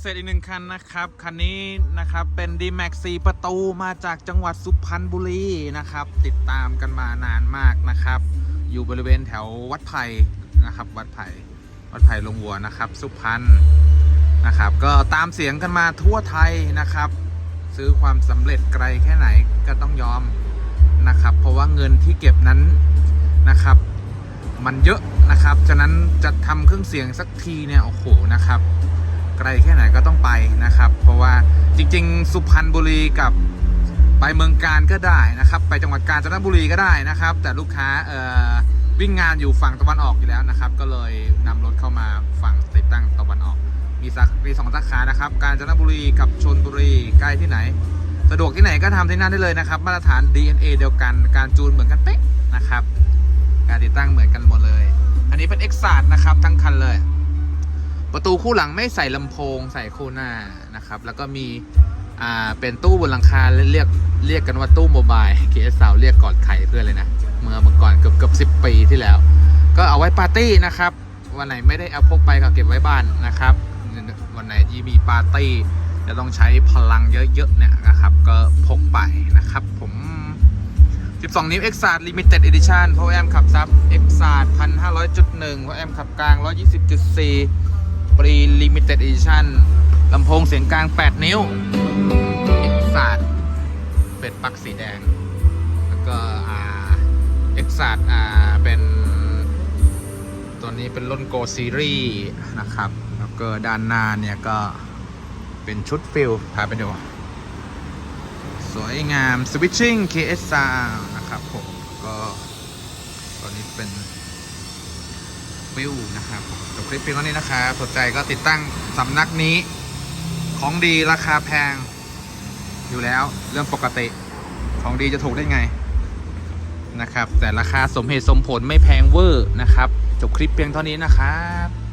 เสร็จอีกหนึ่งคันนะครับ คันนี้นะครับเป็น d m a x 4ประตูมาจากจังหวัดสุพรรณบุรีนะครับ ติดตามกันมานานมากนะครับ อยู่บริเวณแถววัดไผ่นะครับ วัดไผ่วัดไผ่ลงวัวนะครับ สุพรรณนะครับ ก็ตามเสียงกันมาทั่วไทยนะครับ ซื้อความสำเร็จไกลแค่ไหนก็ต้องยอมนะครับ เพราะว่าเงินที่เก็บนั้นนะครับ มันเยอะนะครับ ฉะนั้นจะทำเครื่องเสียงสักทีเนี่ยโอ้โหนะครับ ไกลแค่ไหนก็ต้องไปนะครับ เพราะว่าจริง ๆ สุพรรณบุรีกับไปเมืองการก็ได้นะครับ ไปจังหวัดกาญจนบุรีก็ได้นะครับ แต่ลูกค้าวิ่งงานอยู่ฝั่งตะวันออกอยู่แล้วนะครับ ก็เลยนำรถเข้ามาฝั่งติดตั้งตะวันออก มีสักมีสองสาขานะครับ กาญจนบุรีกับชนบุรีใกล้ที่ไหน สะดวกที่ไหนก็ทำที่นั่นได้เลยนะครับ มาตรฐาน DNA เดียวกัน การจูนเหมือนกันเป๊ะนะครับ การติดตั้งเหมือนกันหมดเลย อันนี้เป็น e x a r นะครับทั้งคันเลย ตูคู่หลังไม่ใส่ลำโพงใส่คู่หน้านะครับ แล้วก็มีอ่าเป็นตู้บนหลังคาเรียกเรียกกันว่าตู้โมบายเคสสาวเรียกกอดไข่เพื่อนเลยนะ เมื่อเมื่อก่อนเกือบเกือบสิปีที่แล้ว ก็เอาไว้ปาร์ตี้นะครับ วันไหนไม่ได้เอาพกไปก็เก็บไว้บ้านนะครับ วันไหนที่มีปาร์ตี้จะต้องใช้พลังเยอะๆเนี่ยนะครับ ก็พกไปนะครับผม 12 นิ้ว x อ Limited Edition เพราะว่าแอมขับซับ x 1,500.1เพราะแอมขับกลาง 120.4ปรี Limited Edition ลำโพงเสียงกลาง 8 นิ้ว x เป็ดปักสีแดง แล้วก็อ่า x อ่าเป็นตัวนี้เป็นรุ่น Go Series นะครับ แล้วก็ด้านหน้าเนี่ยก็เป็นชุดฟิลพาไปดู สวยงาม Switching KS Sound นะครับผม ก็ตัวนี้เป็น ปิลนะครับจบคลิปเพียงเท่านี้นะครับสนใจก็ติดตั้งสำนักนี้ ของดีราคาแพง อยู่แล้วเรื่องปกติของดีจะถูกได้ไงนะครับ แต่ราคาสมเหตุสมผลไม่แพงเวอร์นะครับจบคลิปเพียงเท่านี้นะครับ